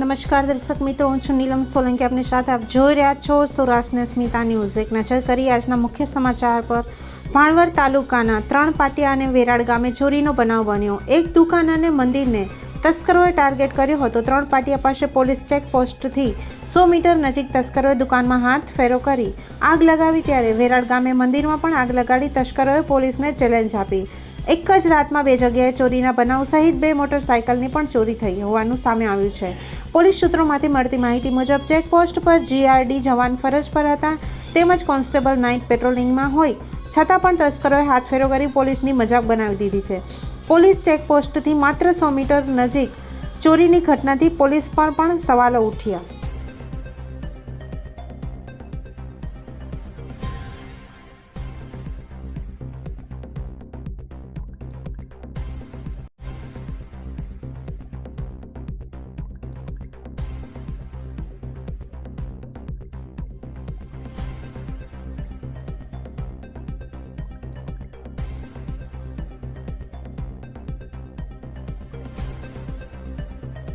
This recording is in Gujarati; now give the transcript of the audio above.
નમસ્કાર દર્શક મિત્રો, હું છું નીલમ સોલંકી. આપની સાથે આપ જોઈ રહ્યા છો સૌરાષ્ટ્રને સ્મિતા ન્યૂઝ. એક નજર કરી આજના મુખ્ય સમાચાર પર. ભાણવડ તાલુકાના ત્રણ પાટિયા અને વેરાડ ગામે ચોરીનો બનાવ બન્યો. એક દુકાન અને મંદિરને તસ્કરોએ ટાર્ગેટ કર્યો હતો. ત્રણ પાટિયા પાસે પોલીસ ચેક પોસ્ટથી સો મીટર નજીક તસ્કરોએ દુકાનમાં હાથ ફેરો કરી આગ લગાવી. ત્યારે વેરાડ ગામે મંદિરમાં પણ આગ લગાડી તસ્કરોએ પોલીસને ચેલેન્જ આપી. એક જ રાતમાં બે જગ્યાએ ચોરીના બનાવ સહિત બે મોટરસાયકલની પણ ચોરી થઈ હોવાનું સામે આવ્યું છે. પોલીસ સૂત્રોમાંથી મળતી માહિતી મુજબ ચેકપોસ્ટ પર જીઆરડી જવાન ફરજ પર હતા, તેમજ કોન્સ્ટેબલ નાઇટ પેટ્રોલિંગમાં હોય, છતાં પણ તસ્કરોએ હાથફેરો કરી પોલીસની મજાક બનાવી દીધી છે. પોલીસ ચેકપોસ્ટથી માત્ર સો મીટર નજીક ચોરીની ઘટનાથી પોલીસ પર પણ સવાલો ઉઠ્યા.